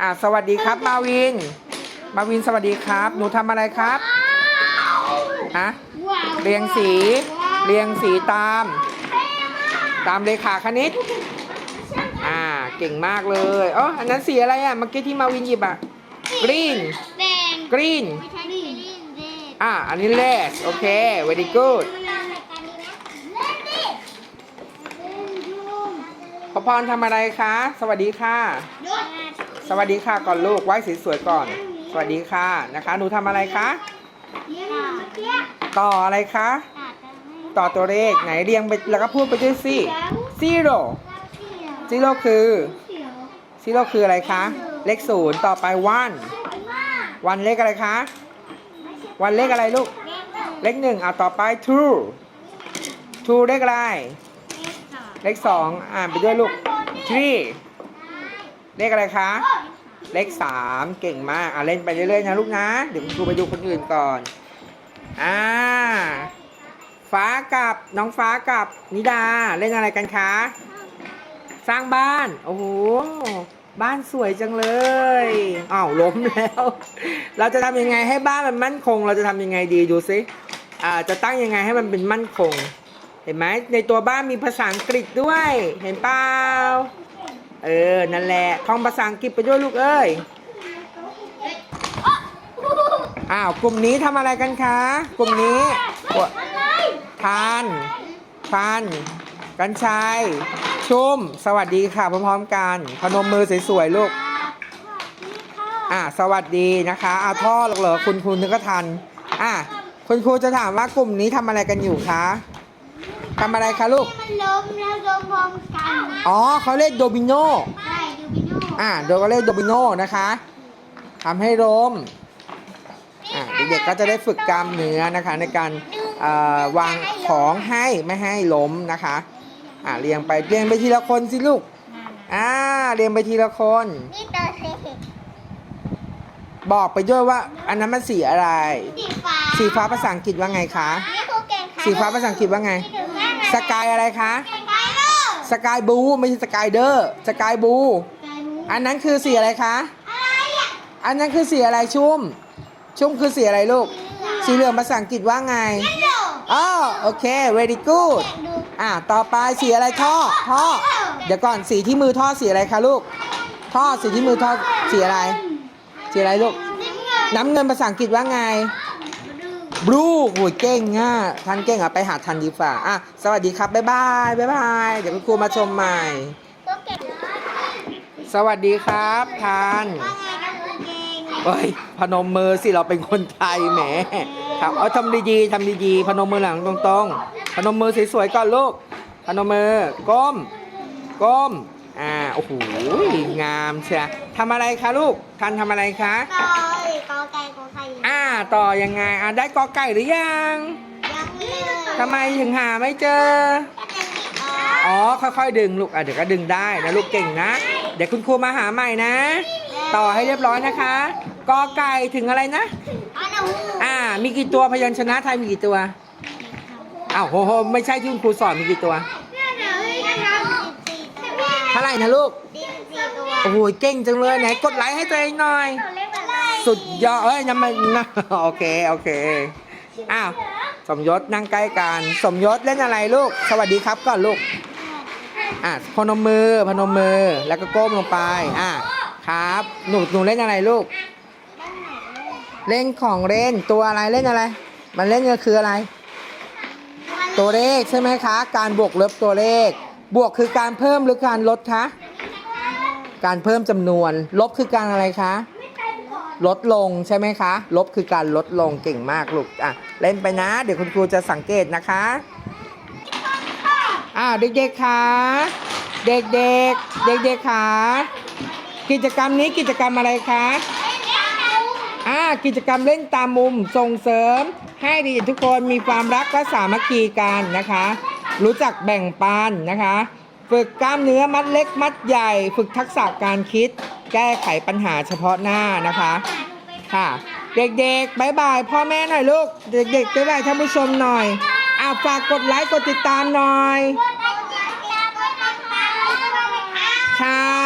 อะสวัสดีครับมาวิน มาวินสวัสดีครับ หนูทำอะไรครับฮะเรียงสี เรียงสีตาม ตามเลขาคณิต อ่าเก่งมากเลยอ๋ออันนั้นสีอะไรอะเมื่อกี้ที่มาวินหยิบอะ green แดง green ไม่ใช่นี่นี่แดงอ่าอันนี้ red โอเค very good พอพรทำอะไรคะ สวัสดีค่ะยศส วัสดีค่ะก่อนลูกไหว้สวยๆก่อน สวัสดีค่ะนะคะ หนูทำอะไรคะเยี่ยมเมื่อกี้ต่ออะไรคะอาจจะไม่ต่อตัวเลขไหนเรียงไปแล้วก็พูดไปด้วยสิ zero เขียว zero คือเขียว zero คืออะไรคะ เลขศูนย์ต่อไป one มาก one เลขอะไรคะ one เลขอะไรลูก เลขหนึ่งเอาต่อไป two two เลขอะไร เลขสองอ่านไปด้วยลูก three เลขอะไรคะ เลขสามเก่งมากอะเล่นไปเรื่อยๆนะลูกนะ เดี๋ยวคุณครูไปดูคนอื่นก่อน อ่า ฟ้ากับน้องฟ้ากับนิดาเล่นอะไรกันคะ สร้างบ้าน โอ้โห บ้านสวยจังเลยอ้าวล้มแล้ว เราจะทำยังไงให้บ้านมันมั่นคง เราจะทำยังไงดีดูสิอ่าจะตั้งยังไงให้มันเป็นมั่นคง เห็นไหมในตัวบ้านมีภาษาอังกฤษด้วย เห็นเปล่า เออ นั่นแหละท่องภาษาอังกฤษไปด้วยลูกเอ้ย อ้าว กลุ่มนี้ทำอะไรกันคะ กลุ่มนี้ทานทานกัญชัย ชุ่ม สวัสดีค่ะ พร้อมๆกัน พนมมือสวยๆลูก อะสวัสดีนะคะอาท่อหรอกเหรอคุณครูนึกก็ทัน อะคุณครูจะถามว่ากลุ่มนี้ทำอะไรกันอยู่คะ ทำอะไรคะลูก มันล้มแล้วล้มพร้อมกันอ๋อเขาเล่นโดมิโนใช่ดูบิโน่อ่าโดยก็เล่นโดมิโนนะคะทำให้ล้มอ่าเด็กๆก็จะได้ฝึกกล้ามเนื้อนะคะ ในการเอ่อวางของให้ไม่ให้ล้มนะคะอ่าเรียงไปเรียงไปทีละคนสิลูกอ่าเรียงไปทีละคน นี่ตัวเศษบอกไปด้วยว่า อันนั้นมันสีอะไร สีฟ้าสีฟ้าภาษาอังกฤษว่าไงคะ นี่คือเก่งค่ะสีฟ้าภาษาอังกฤษว่าไง สกายอะไรคะ สกายเลอร์สกายบลูไม่ใช่สกายเดอร์สกายบลูสกายบู อันนั้นคือสีอะไรคะอะไรอะอันนั้นคือสีอะไรชุ่ม ชุ่มคือสีอะไรลูก สีเหลืองภาษาอังกฤษว่าไงเยลโล่อ๋อโอเค very good ดูอะต่อไปสีอะไรท่อ ท่อ เดี๋ยวก่อนสีที่มือท่อสีอะไรคะลูก ท่อสีที่มือท่อสีอะไร สีอะไรลูก น้ำเงินน้ำเงินภาษาอังกฤษว่าไง ดู blue โอ้ยเก่งอะทันเก่งอะไปหาทันดีฝ่าอะสวัสดีครับบ๊ายบายบ๊ายบายเดี๋ยวคุณครูมาชมใหม่ตัวเก่งสวัสดีครับท่านเฮ้ยพนมมือสิเราเป็นคนไทยแหมครับเอาทำดีๆทำดีๆพนมมือหลังตรงๆพนมมือสวยๆก่อนลูกพนมมือก้มก้มอ่าโอ้โหงามเชียทำอะไรคะลูกทันทำอะไรคะ กอไก่กอไข่อ่า ต่อยังไงอ่าได้กอไก่หรือยังยังไม่เลยทำไมถึงหาไม่เจอ อ๋อค่อยๆดึงลูกอะเดี๋ยวก็ดึงได้นะลูกเก่งนะ เดี๋ยวคุณครูมาหาใหม่นะ ต่อให้เรียบร้อยนะคะกอไก่ถึงอะไรนะอันนั้นอ่า มีกี่ตัวพยัญชนะไทยมีกี่ตัวอ้าวโหโหไม่ใช่ที่คุณครูสอนมีกี่ตัวเท่าไหร่นะลูกโอ้โหเก่งจังเลยไหนกดไลค์ให้ตัวเองหน่อย สุดยอดเอ้ยน้ำมันะโอเค โอเค อ้าว สมยศนั่งใกล้กัน สมยศเล่นอะไรลูก สวัสดีครับก่อนลูก อะพนมมือ พนมมือ แล้วก็ก้มลงไป อะ ครับ หนู หนูเล่นอะไรลูก เล่นของเล่น ตัวอะไร เล่นอะไร มันเล่นก็คืออะไร ตัวเลขใช่ไหมคะ การบวกลบตัวเลข บวกคือการเพิ่มหรือการลดคะ การเพิ่มจำนวน ลบคือการอะไรคะ ลดลงใช่ไหมคะ ลบคือการลดลงเก่งมากลูกอะเล่นไปนะ เดี๋ยวคุณครูจะสังเกตนะคะอ้าวเด็กๆค่ะเด็กๆเด็กๆค่ะกิจกรรมนี้กิจกรรมอะไรคะอ่ากิจกรรมเล่นตามมุมส่งเสริม ให้เด็กทุกคนมีความรักและสามัคคีกันนะคะ รู้จักแบ่งปันนะคะ ฝึกกล้ามเนื้อมัดเล็กมัดใหญ่ ฝึกทักษะการคิด แก้ไขปัญหาเฉพาะหน้านะคะค่ะ เด็กๆบายบายพ่อแม่หน่อยลูก เด็กๆบายบายท่านผู้ชมหน่อยอ่าฝากกดไลค์กดติดตามหน่อยค่ะ